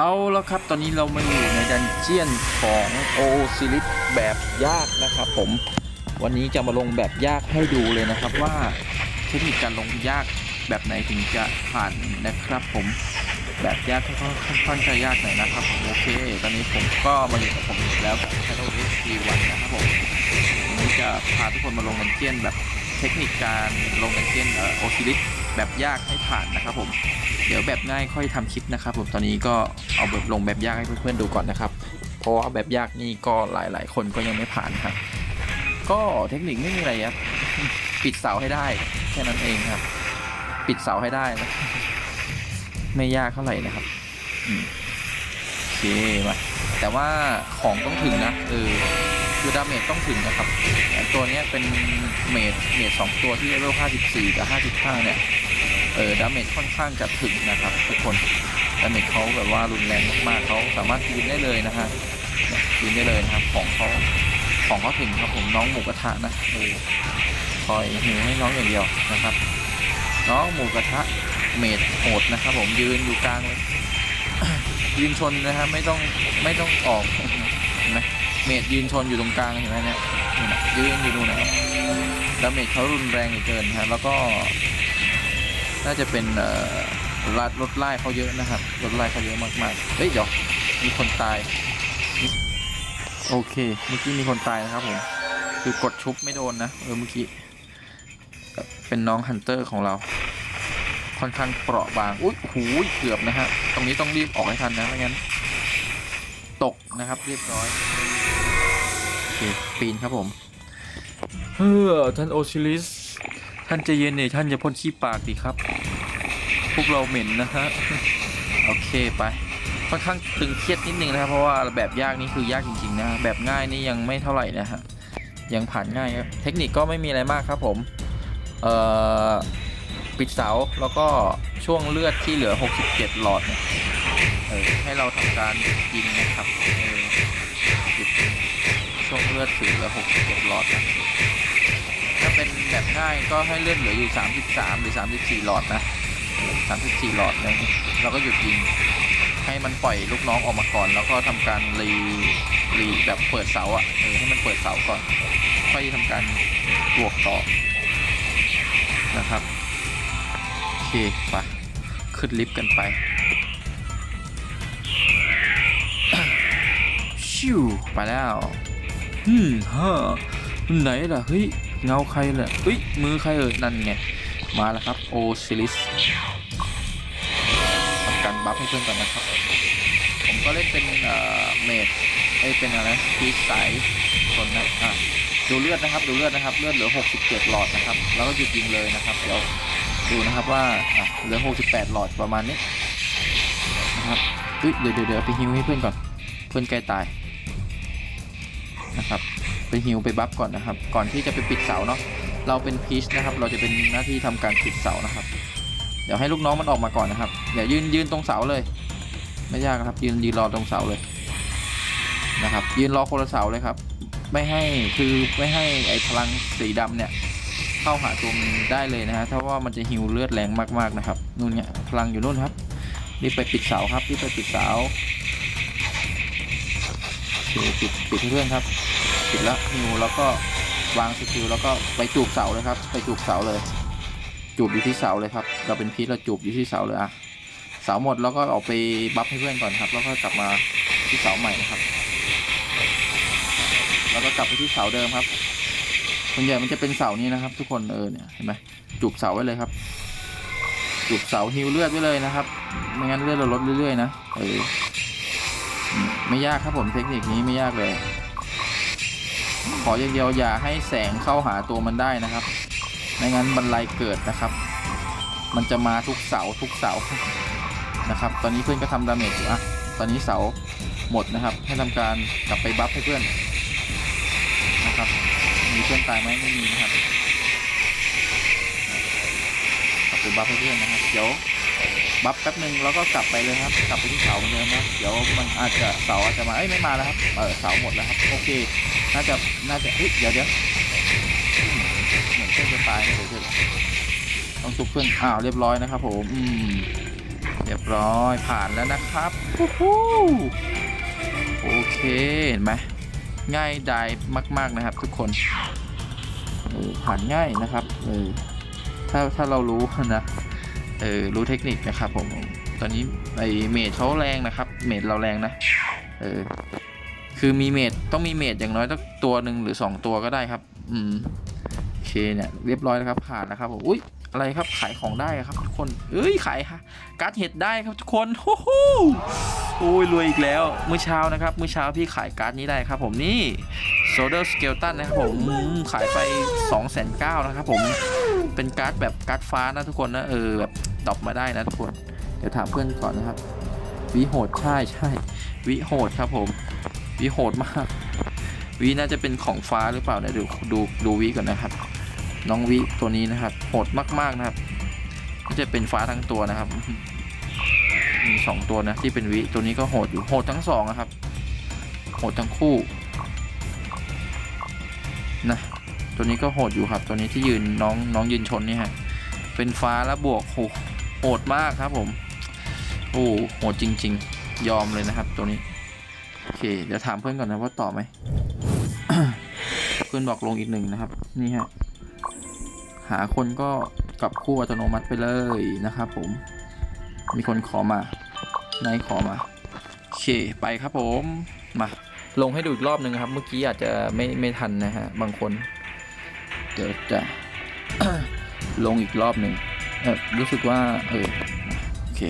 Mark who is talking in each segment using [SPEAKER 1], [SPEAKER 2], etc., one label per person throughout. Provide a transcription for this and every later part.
[SPEAKER 1] เอาแล้วครับตอนนี้เรามาอยู่ในดันเจียนของโอซิลิสแบบยากนะครับผมวันนี้จะมาลงแบบยากให้ดูเลยนะครับว่าเทคนิคการลงยากแบบไหนถึงจะผ่านนะครับ ผมแบบยากค่อนข้างค่อนข้างจะยากหน่อยนะครับผมโอเค ตอนนี้ผมก็มาอยู่กับผมอีกแล้วกับ Shadow h d 1นะครับผมวันนี้จะพาทุกคนมาลงดันเจียนแบบ เทคนิคการลงดันเจียนโอซิลิสแบบยากให้ผ่านนะครับผม เดี๋ยวแบบง่ายค่อยทำคลิปนะครับผมตอนนี้ก็เอาแบบลงแบบยากให้เพื่อนๆดูก่อนนะครับ เพราะว่าแบบยากนี่ก็หลายๆ คนก็ยังไม่ผ่านครับ ก็เทคนิคไม่มีอะไรครับปิดเสาให้ได้แค่นั้นเองครับ ปิดเสาให้ได้นะไม่ยากเท่าไหร่นะครับโอเคมาแต่ว่าของต้องถึงนะเออ คือดาเมจต้องถึงนะครับ ตัวนี้เป็นเมจเมจสองตัวที่เลเวล54 กับ 55 เนี่ย เออดาเมจค่อนข้างจะถึงนะครับ ทุกคนดาเมจเขาแบบว่ารุนแรงมากๆเขาสามารถยืนได้เลยนะฮะยืนได้เลยนะครับ ของเขาของเขาถึงครับผมน้องหมูกระทะนะเออคอยหิวให้น้องอย่างเดียวนะครับ น้องหมูกระทะเมดโหดนะครับ ผมยืนอยู่กลางเลยยืนชนนะฮะไม่ต้องไม่ต้องออกเห็นไหม เมดยืนชนอยู่ตรงกลางเห็นไหมเนี่ยยืนอยู่ดูนะครับดาเมจเขารุนแรงเหลือเกินฮะแล้วก็ น่าจะเป็นเอ่อรถรถไล่เขาเยอะนะครับรถไล่เขาเยอะมากๆเฮ้ยเดี๋ยวมีคนตาย โอเคเมื่อกี้มีคนตายนะครับผมคือกดชุบไม่โดนนะเออเมื่อกี้เป็นน้องฮันเตอร์ของเรา ค่อนข้างเปราะบางอุ้ยหูยเกือบนะฮะตรงนี้ต้องรีบออกให้ทันนะไม่งั้นตกนะครับเรียบร้อย เคปีนครับผม เฮ้อท่านโอชิลิส ท่านใจเย็นหน่ยท่านอย่าพ่นขี้ปากดิครับ พวกเราเหม็นนะฮะ โอเคไป ค่อนข้างตึงเครียดนิดนึงนะครับ เพราะว่าแบบยากนี่คือยากจริงๆนะ แบบง่ายนี่ยังไม่เท่าไหร่นะฮะ ยังผ่านง่ายครับ เทคนิคก็ไม่มีอะไรมากครับผม เอ่อ ปิดเสาแล้วก็ช่วงเลือดที่เหลือ 67 หลอดเนี่ยให้เราทำการยิงนะครับ ช่วงเลือดถึงเหลือ67หลอดนะถ้าเป็นแบบง่ายก็ให้เลือดเหลืออยู่33หรือ34หลอดนะ34หลอดนะเราก็หยุดยิงให้มันปล่อยลูกน้องออกมาก่อน แล้วก็ทำการรีรีแบบเปิดเสาอะ่ะเออให้มันเปิดเสาก่อนค่อยทำการบวกต่อนะครับโอเคไปขึ้นลิฟต์กันไปชิวไปแล้ว ฮึมฮ่าไหนล่ะเฮ้ยเงาใครล่ะเฮ้ยมือใครเอ่ยนั่นไงมาแล้วครับโอซิลิสทำการบัฟให้เพื่อนก่อนนะครับ ผมก็เล่นเป็นเอ่อเมดไอเป็นอะไรพีสายคนนะอะดูเลือดนะครับดูเลือดนะครับเลือดเหลือ 67 หลอดนะครับ แล้วก็หยุดยิงเลยนะครับเดี๋ยวดูนะครับว่าอะเหลือ 68 หลอดประมาณนี้นะครับเฮ้ยเดี๋ยวเดี๋ยวเดี๋ยวไปฮิวให้เพื่อนก่อนเพื่อนใกล้ตาย นะครับ ไปฮิวไปบัฟก่อนนะครับ ก่อนที่จะไปปิดเสาเนาะเราเป็นพีชนะครับ เราจะเป็นหน้าที่ทำการปิดเสานะครับ เดี๋ยวให้ลูกน้องมันออกมาก่อนนะครับอย่ายืนยืนตรงเสาเลย ไม่ยากครับ ยืนยืนรอตรงเสาเลยนะครับ ยืนรอคนละเสาเลยครับ ไม่ให้คือไม่ให้ไอ้พลังสีดำเนี่ยเข้าหาตัวมันได้เลยนะฮะถ้าว่ามันจะฮิวเลือดแรงมากๆนะครับนู่นเนี่ยพลังอยู่นู่นครับรีบไปปิดเสาครับรีบไปปิดเสาปิดปิดให้เพื่อนครับ ปิดแล้วฮิวแล้วก็วางสกิลแล้วก็ไปจูบเสาเลยครับ ไปจูบเสาเลย จูบอยู่ที่เสาเลยครับ เราเป็นพีชเราจูบอยู่ที่เสาเลยอะเสาหมดแล้วก็ออกไปบัฟให้เพื่อนก่อนครับ แล้วก็กลับมาที่เสาใหม่นะครับ แล้วก็กลับไปที่เสาเดิมครับส่วนใหญ่มันจะเป็นเสานี้นะครับ ทุกคนเออเนี่ยเห็นไหมจูบเสาไว้เลยครับ จูบเสาฮิวเลือดไว้เลยนะครับไม่งั้นเลือดเราลดเรื่อยๆนะเออไม่ยากครับผมเทคนิคนี้ไม่ยากเลย ออย่างเดียวอย่าให้แสงเข้าหาตัวมันได้นะครับ ไม่งั้นบันไลเกิดนะครับ มันจะมาทุกเสาทุกเสานะครับ ตอนนี้เพื่อนก็ทำดาเมจอยู่อะตอนนี้เสาหมดนะครับ ให้ทำการกลับไปบัฟให้เพื่อนนะครับ มีเพื่อนตายไหมไม่มีนะครับกลับไปบัฟให้เพื่อนนะครับ เดี๋ยว บัฟแป๊บหนึ่งแล้วก็กลับไปเลยครับ กลับไปที่เสาเหมือนเดิมนะเดี๋ยวมันอาจจะเสาอาจจะมาเอ้ยไม่มาแล้วครับเออเสาหมดแล้วครับโอเคน่าจะน่าจะเฮ้ยเดี๋ยวเดี๋ยวเหมือนเพื่อนจะตายนะเดี๋ยเดี๋ยวต้องชุบเพื่อนอ้าวเรียบร้อยนะครับ ผมอืมเรียบร้อยผ่านแล้วนะครับฮู้ฮู้โอเคเห็นไหมง่ายดายมาก ๆนะครับ ทุกคนผ่านง่ายนะครับเออถ้าถ้าเรารู้นะ เออรู้เทคนิคนะครับผม ตอนนี้ไอเมดเขาแรงนะครับ เมดเราแรงนะ เออ คือมีเมดต้องมีเมดอย่างน้อยต้องตัวหนึ่งหรือ 2 ตัวก็ได้ครับ อืมโอเคเนี่ยเรียบร้อยแล้วครับผ่านนะครับผมอุ้ยอะไรครับขายของได้ครับทุกคน เอ้ยขายค่ะการ์ดเห็ดได้ครับทุกคนโอ้โหโอ้ยรวยอีกแล้วเมื่อเช้านะครับเมื่อเช้าพี่ขายการ์ดนี้ได้ครับผมนี่โซเดอร์สเกลตันนะครับผมอืมขายไป2องแสนเก้านะครับผม เป็นการ์ดแบบการ์ดฟ้านะทุกคนนะเออแบบตอบมาได้นะทุกคน เดี๋ยวถามเพื่อนก่อนนะครับ วิโหดใช่ใช่วิโหดครับผม วิโหดมากวิน่าจะเป็นของฟ้าหรือเปล่าเนี่ยดูดูดูวิก่อนนะครับ น้องวิตัวนี้นะครับโหดมากๆนะครับ ก็จะเป็นฟ้าทั้งตัวนะครับมีสองตัวนะที่เป็นวิตัวนี้ก็โหดอยู่โหดทั้งสองนะครับโหดทั้งคู่ ตัวนี้ก็โหดอยู่ครับ ตัวนี้ที่ยืนน้องน้องยืนชนนี่ฮะ เป็นฟ้าแล้วบวกโหโหดมากครับผม โอ้โหดจริง ๆ ยอมเลยนะครับ ตัวนี้ โอเค เดี๋ยวถามเพื่อนก่อนนะว่าต่อไหมเพื่อนบอกลงอีกหนึ่งนะครับ นี่ฮะ หาคนก็กลับคู่อัตโนมัติไปเลยนะครับผม มีคนขอมา นายขอมา โอเค ไปครับผม มาลงให้ดูอีกรอบหนึ่งครับ เมื่อกี้อาจจะไม่ไม่ทันนะฮะ บางคน เดี๋ยวจะ ลงอีกรอบหนึ่งรู้สึกว่าเออโอเค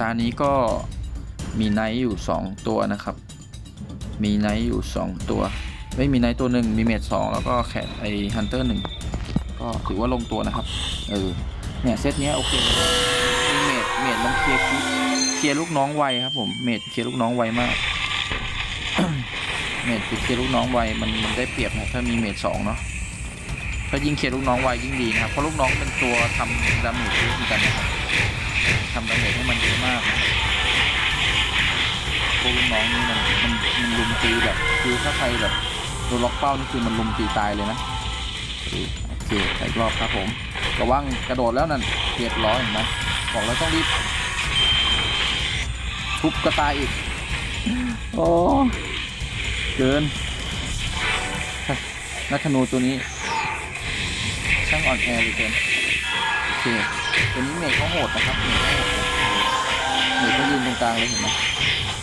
[SPEAKER 1] ตานี้ก็มีไนท์อยู่ 2 ตัวนะครับ มีไนท์อยู่ 2 ตัว ไม่มีไนท์ตัวหนึ่งมีเมดสองแล้วก็แคทไอฮันเตอร์หนึ่งก็ถือว่าลงตัวนะครับ เออ เนี่ยเซตเนี้ยโอเคมีเมดเมดมันเคลียร์เคลียร์ลูกน้องไวครับผม เมดเคลียร์ลูกน้องไวมาก เมดเคลียร์ลูกน้องไวมันมันได้เปรียบนะถ้ามีเมดสองเนาะถ้ายิ่งเคลียร์ลูกน้องไวยิ่งดีนะครับเพราะลูกน้องเป็นตัวทำดาเมจเยอะเหมือนกันนะครับทำดาเมจให้มันเยอะมากนะพวกลูกน้องนี่มันมันมันลุมตีแบบคือถ้าใครแบบโดนล็อกเป้านี่คือมันลุมตีตายเลยนะโอเคอีกรอบครับผมกระวังกระโดดแล้วนั่นเรียบร้อยเห็นไหมบอกแล้วต้องรีบทุบกระตายอีก โอ้ เกินนักธนูตัวนี้ ช่างอ่อนแอเหลยเกินโอเคตัวนี้เมฆเขาโหดนะครับเมฆเขาโหดเมฆเขายืนตรงกลางเลยเห็นไหม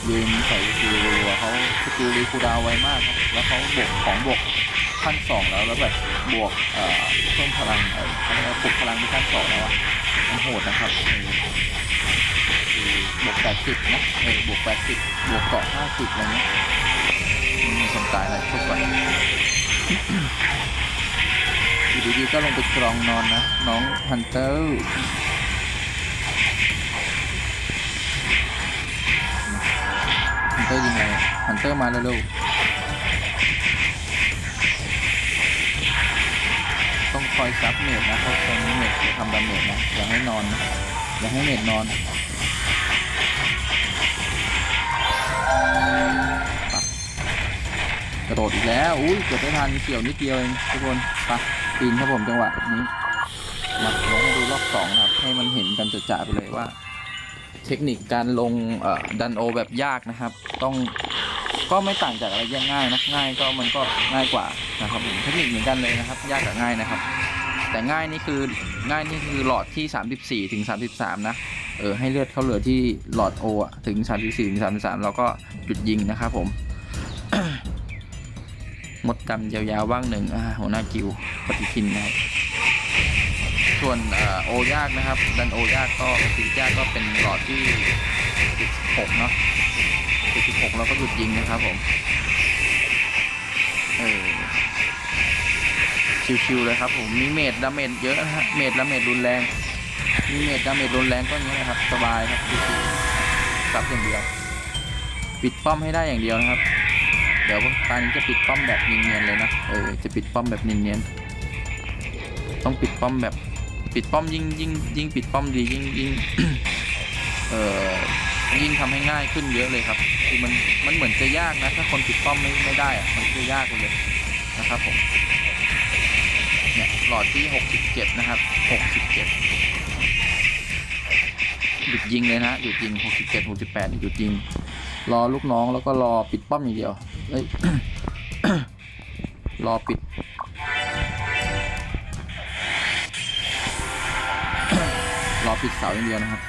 [SPEAKER 1] ยืนใส่สกิลรัวเขาสกิลรีคูดาวไวมากครับแล้วเขาบวกของบวกขั้นสองแล้วแล้วแบบบวกเอ่อเพิ่มพลังเอ่อเขาเรียกว่าปลุกพลังที่ขั้นสองแล้วอะมันโหดนะครับบวกแปดสิบนะเออบวกแปดสิบบวกเกาะห้าสิบอะไรเงี้ย คนตายอะไรทุกวันอยู่ดีๆก็ลงไปกรองนอนนะ น้องฮันเตอร์ฮันเตอร์ยิงไงฮันเตอร์มาเร็วๆต้องคอยซับเมดนะเพราะตอนนี้เมดจะทำดาเมจนะอย่าให้นอนนะอย่าให้เมดนอน กระโดดอีกแล้ว อุ้ยเกือบไม่ทันเกี่ยวนิดเดียวเองทุกคนไปปีนครับผมจังหวะนี้มาลองดูรอบสองนะครับ ให้มันเห็นกันจะๆไปเลยว่า เทคนิคการลงดันโอแบบยากนะครับ ต้องก็ไม่ต่างจากอะไรง่ายนะง่ายก็มันก็ง่ายกว่านะครับผมเทคนิคเหมือนกันเลยนะครับ ยากกับง่ายนะครับ แต่ง่ายนี่คือง่ายนี่คือหลอดที่ 34ถึง33 นะเออให้เลือดเขาเหลือที่หลอดโอถึง 34ถึง33 แล้วก็หยุดยิงนะครับผม มดดำยาวๆว่างหนึ่งอ่าหัวหน้ากิวปฏิทินนะครับส่วนอโอยากนะครับ ดันโอยากก็สียากก็เป็นหลอดที่16เนาะ16แล้วก็หยุดยิงนะครับผมเออชิวๆเลยครับผมมีเมดดาเมจเยอะนะฮะเมดดาเมจรุนแรงมีเมดดาเมจรุนแรงก็อย่างนี้นะครับสบายครับชิวๆรับอย่างเดียว ปิดป้อมให้ได้อย่างเดียวนะครับ ดี๋ยวตอนนี้จะปิดป้อมแบบเนียนๆเลยนะ เออ จะปิดป้อมแบบเนียนๆ ต้องปิดป้อมแบบ ปิดป้อมยิ่งยิ่งยิ่งปิดป้อมดียิ่งยิ่ง เออยิ่งทำให้ง่ายขึ้นเยอะเลยครับ คือมัน มันเหมือนจะยากนะ ถ้าคนปิดป้อมไม่ไม่ได้อะมันจะยากเลยนะครับผม เนี่ย หลอดที่ 67 นะครับ 67 หยุดยิงเลยนะ หยุดยิง 67 68 หยุดยิง รอลูกน้องแล้วก็รอปิดป้อมอย่างเดียว เอ้ย รอปิด รอปิดเสาอย่างเดียวนะครับ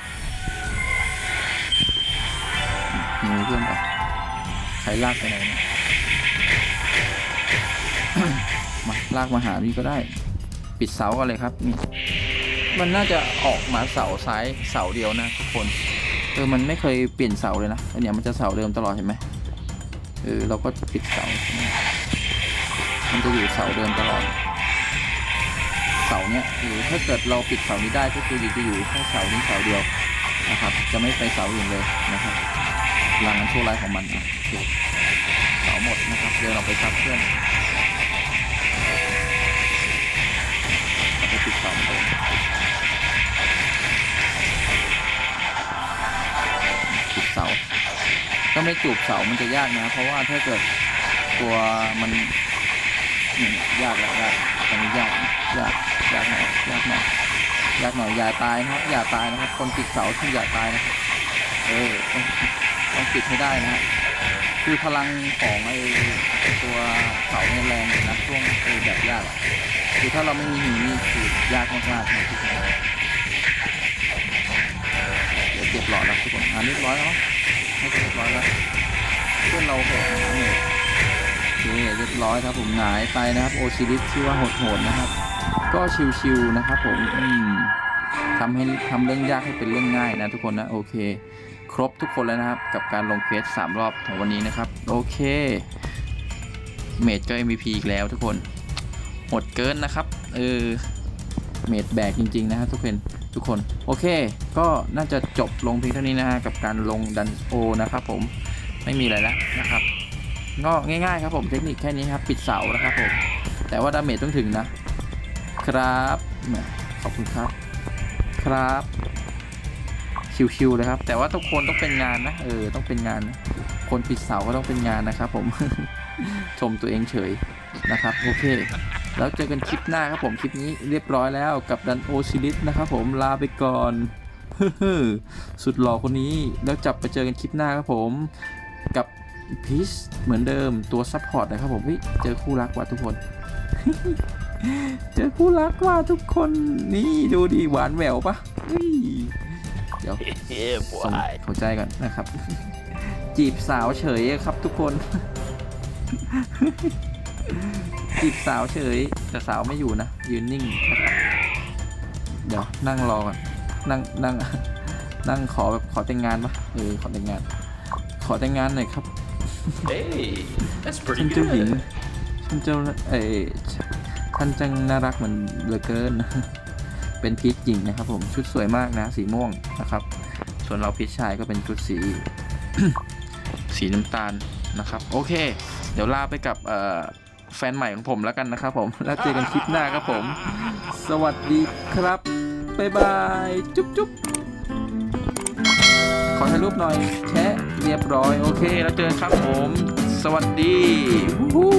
[SPEAKER 1] หนีเพื่อนก่อนใครลากไปไหนมาลากมาหานี่ก็ได้ ปิดเสากันเลยครับนี่มันน่าจะออกมาเสาซ้ายเสาเดียวนะทุกคนเออมันไม่เคยเปลี่ยนเสาเลยนะอันเนี้ยมันจะเสาเดิมตลอดเห็นไหม เออเราก็จะปิดเสา มันจะอยู่เสาเดิมตลอด เสาเนี้ยหรือถ้าเกิดเราปิดเสานี้ได้ก็คือจะอยู่แค่เสานี้เสาเดียวนะครับ จะไม่ไปเสาอื่นเลยนะครับพลังงานโชว์ไลน์ของมันเคเสาหมดนะครับเดินออกไปซับเพื่อน ไม่จูบเสามันจะยากนะ เพราะว่าถ้าเกิดตัวมันยากแล้วยากตอนนี้ยากยากยากหน่อยยากหน่อยยากหน่อยอย่าตายนะครับอย่าตายนะครับ คนติดเสาที่อย่าตายนะครับเออต้องต้องปิดให้ได้นะฮะคือพลังของไอ้ตัวเสาเนี่ยแรงนะช่วงไอ้แบบยากอะคือถ้าเราไม่มีหินนี่คือยากมากๆนะทุกคนเดี๋ยวเก็บหลอดแล้วทุกคนอ่านเรียบร้อยแล้วเนาะ ให้เรียบร้อยแล้วเพื่อนเราโหดนะเนี่ยโอเคเรียบร้อยครับผมหงายไปนะครับโอซิลิสที่ว่าโหดๆนะครับ ก็ชิวๆนะครับผมอืมทำให้ทำเรื่องยากให้เป็นเรื่องง่ายนะทุกคนนะโอเค ครบทุกคนแล้วนะครับ กับการลงเควสสามรอบของวันนี้นะครับ โอเค เมดก็ MVP อีกแล้วทุกคนหดเกินนะครับ เออ เมดแบกจริง ๆ นะครับทุกคน ทุกคน โอเค ก็น่าจะจบลงเพียงเท่านี้นะฮะกับการลงดันโอนะครับผมไม่มีอะไรแล้วนะครับก็ง่ายๆครับผมเทคนิคแค่นี้ครับปิดเสานะครับผมแต่ว่าดาเมจต้องถึงนะ ครับขอบคุณครับ ครับชิวๆเลยครับ แต่ว่าทุกคนต้องเป็นงานนะเออต้องเป็นงานนะคนปิดเสาก็ต้องเป็นงานนะครับผมชมตัวเองเฉยนะครับ โอเค แล้วเจอกันคลิปหน้าครับผมคลิปนี้เรียบร้อยแล้วกับดันโอซิลิสนะครับผมลาไปก่อนสุดหล่อคนนี้แล้วจับไปเจอกันคลิปหน้าครับผมกับพีชเหมือนเดิมตัวซัพพอร์ตนะครับผมเฮ้ยเจอคู่รักว่ะทุกคน เจอคู่รักว่ะทุกคนนี่ดูดีหวานแหววปะเดี๋ยว
[SPEAKER 2] Yeah,
[SPEAKER 1] ส่งเข้าใจก่อนนะครับ จีบสาวเฉยครับทุกคน จีบสาวเฉย แต่สาวไม่อยู่นะ ยืนนิ่งนะครับเดี๋ยวนั่งรอก่อนนั่งนั่งนั่งขอแบบขอแต่งงานปะเออขอแต่งงาน ขอแต่งงานหน่อยครับ
[SPEAKER 2] Hey, that's
[SPEAKER 1] ท่า
[SPEAKER 2] pretty
[SPEAKER 1] นเจ้าหญิง
[SPEAKER 2] good.
[SPEAKER 1] ท่านเจ้าเออท่านจังน่ารักเหมือนเหลือเกิน เป็นพีชหญิงนะครับผมชุดสวยมากนะ สีม่วงนะครับ ส่วนเราพีชชายก็เป็นชุดสี สีน้ำตาลนะครับ โอเค เดี๋ยวลาไปกับเอ่อ แฟนใหม่ของผมแล้วกันนะครับผม แล้วเจอกันคลิปหน้าครับผม สวัสดีครับ บ๊ายบาย จุ๊บจุ๊บขอถ่ายรูปหน่อย แชะเรียบร้อย โอเค แล้วเจอกันครับผม สวัสดีฮู้